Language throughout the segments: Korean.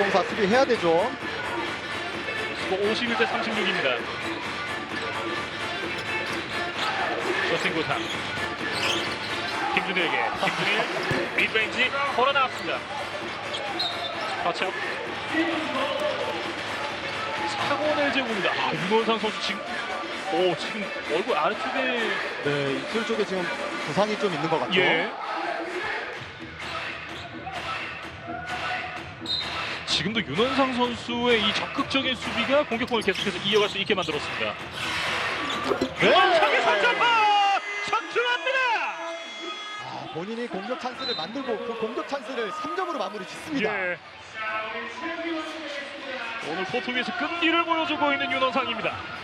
가스공사 수비해야 되죠. 스코어 51대 36입니다. 저승 고상 김준일에게 김준일 미드레인지 걸어 나왔습니다. 터치업 사고를 제공입니다. 아, 윤원상 선수 지금 오 지금 얼굴 아래쪽에 네, 입술 쪽에 지금 부상이 좀 있는 것 같죠. 예. 지금도 윤원상 선수의 이 적극적인 수비가 공격권을 계속해서 이어갈 수 있게 만들었습니다. 윤원상의 선점파 적중합니다. 아, 본인이 공격 찬스를 만들고 그 공격 찬스를 3점으로 마무리 짓습니다. 예. 오늘 포통에서 끈기를 보여주고 있는 윤원상입니다.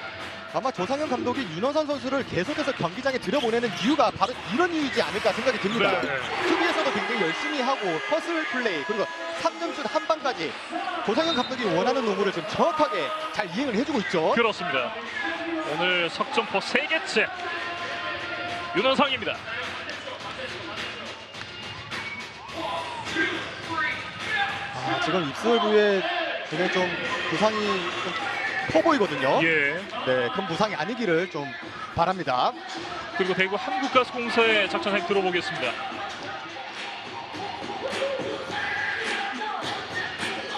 아마 조상현 감독이 윤호선 선수를 계속해서 경기장에 들여보내는 이유가 바로 이런 이유이지 않을까 생각이 듭니다. 네. 수비에서도 굉장히 열심히 하고 퍼슬 플레이 그리고 3점슛 한 방까지 조상현 감독이 원하는 농구를 지금 정확하게 잘 이행을 해주고 있죠. 그렇습니다. 오늘 석점포 3개째 윤원상입니다. 아, 지금 입술 부에 굉장히 좀 부상이 좀 커 보이거든요. 예. 네, 큰 부상이 아니기를 좀 바랍니다. 그리고 대구 한국가스공사의 작전상 들어보겠습니다.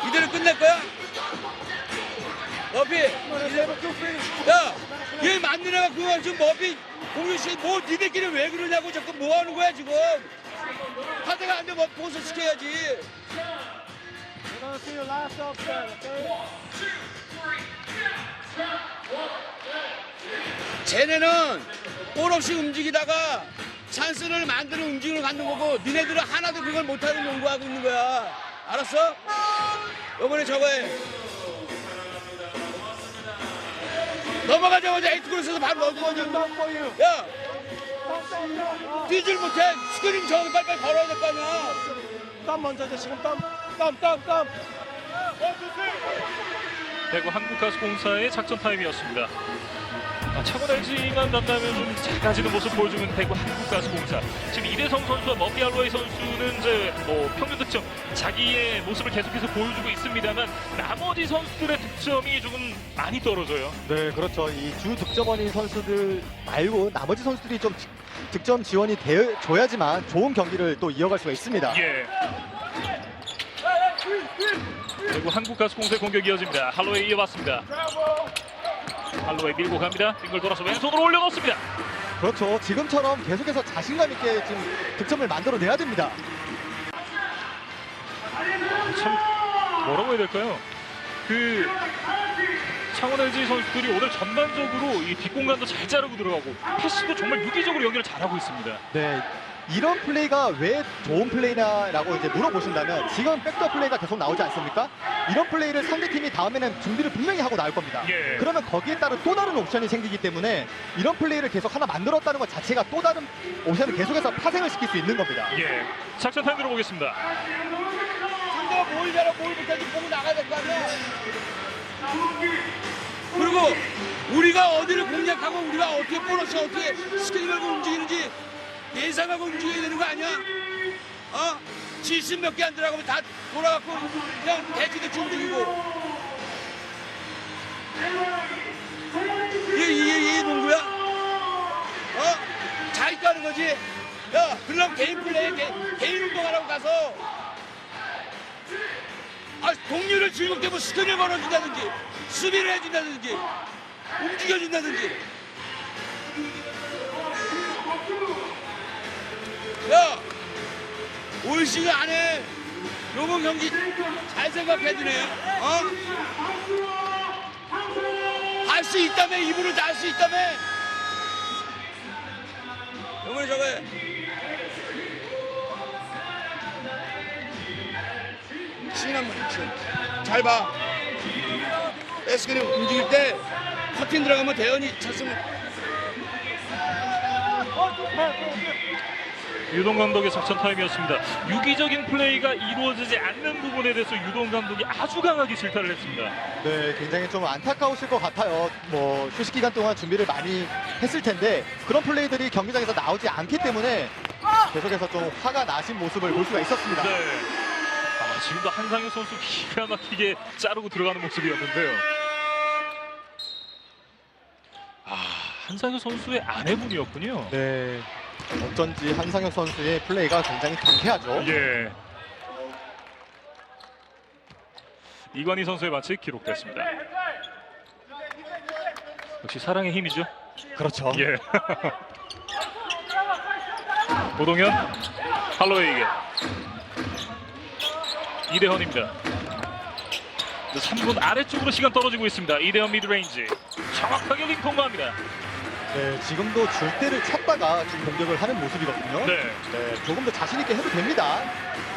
이대로 끝낼 거야? 머피 야! 얘 맞는 애가 그거 지금 머피 공유씨 뭐 니들끼리 왜 그러냐고 자꾸 뭐 하는 거야 지금 하다가 안돼 뭐 보수 시켜야지 쟤네는 볼 없이 움직이다가 찬스를 만드는 움직임을 갖는 거고 니네들은 하나도 그걸 못하는 연구하고 있는 거야 알았어? 요번에 저거 해 넘어가자마자 에이트크로스에서 바로 넣어주거든 야 뛰질 못해 스크린 저기 빨리빨리 걸어야 될 거 아니야 땀 먼저 줘 지금 땀 땀 땀 땀 대구 한국가스공사의 작전 타임이었습니다. 아, 차고 LG만 만나면 좀 작아지는 모습 보여주는 대구 한국가스공사. 지금 이대성 선수와 머피 알로이 선수는 이제 뭐 평균 득점 자기의 모습을 계속해서 보여주고 있습니다만 나머지 선수들의 득점이 조금 많이 떨어져요. 네, 그렇죠. 이 주 득점원인 선수들 말고 나머지 선수들이 좀 지- 득점 지원이 되어줘야지만 좋은 경기를 또 이어갈 수가 있습니다. 예. 그리고 한국 가스공사의 공격이 이어집니다. 할로웨이 이어봤습니다. 할로웨이 밀고 갑니다. 빙글 돌아서 왼손으로 올려놓습니다. 그렇죠. 지금처럼 계속해서 자신감 있게 지금 득점을 만들어내야 됩니다. 참 뭐라고 해야 될까요? 그 창원 LG 선수들이 오늘 전반적으로 이 뒷공간도 잘 자르고 들어가고 패스도 정말 유기적으로 연결을 잘하고 있습니다. 네. 이런 플레이가 왜 좋은 플레이냐라고 이제 물어보신다면 지금 백더 플레이가 계속 나오지 않습니까? 이런 플레이를 상대팀이 다음에는 준비를 분명히 하고 나올 겁니다. 예. 그러면 거기에 따른 또 다른 옵션이 생기기 때문에 이런 플레이를 계속 하나 만들었다는 것 자체가 또 다른 옵션을 계속해서 파생을 시킬 수 있는 겁니다. 예. 작전 타임 들어보겠습니다. 상대가 뭘 잘하고 뭘 못하는지 보고 나가야 될 거 아니야 그리고 우리가 어디를 공략하고 우리가 어떻게 보너스 어떻게 스케줄 걸고 움직이는지 예상하고 움직여야 되는 거 아니야? 어? 70 몇 개 안 들어가면 다 돌아갖고 그냥 대치대치 움직이고 이게 이게 이게 농구야? 어? 잘 가는 거지? 야, 그럼 개인 플레이, 개, 개인 운동하라고 가서 아, 동료를 뭐 스크린을 걸어준다든지 수비를 해준다든지 움직여준다든지 야! 올 시즌 안에 요번 경기 잘 생각해야 되네 어? 할 수 있다며 이분을 다할 수 있다며 요번에 저거 해 신한 번, 잘 봐. 에스크림 움직일 때 커팅 들어가면 대현이 찼으면 유동 감독의 작전 타임이었습니다. 유기적인 플레이가 이루어지지 않는 부분에 대해서 유동 감독이 아주 강하게 질타를 했습니다. 네, 굉장히 좀 안타까우실 것 같아요. 뭐 휴식 기간 동안 준비를 많이 했을 텐데 그런 플레이들이 경기장에서 나오지 않기 때문에 계속해서 좀 화가 나신 모습을 볼 수가 있었습니다. 네. 아, 지금도 한상혁 선수 기가 막히게 자르고 들어가는 모습이었는데요. 아, 한상혁 선수의 아내분이었군요. 네. 어쩐지 한상혁 선수의 플레이가 굉장히 강해하죠. 예. 이관희 선수의 반칙 기록됐습니다. 역시 사랑의 힘이죠. 그렇죠. 예. 고동현 할로웨이에게 이대헌입니다. 3분 아래쪽으로 시간 떨어지고 있습니다. 이대헌 미드레인지 정확하게 링 통과합니다. 네, 지금도 줄 때를 찾다가 지금 공격을 하는 모습이거든요. 네. 네, 조금 더 자신 있게 해도 됩니다.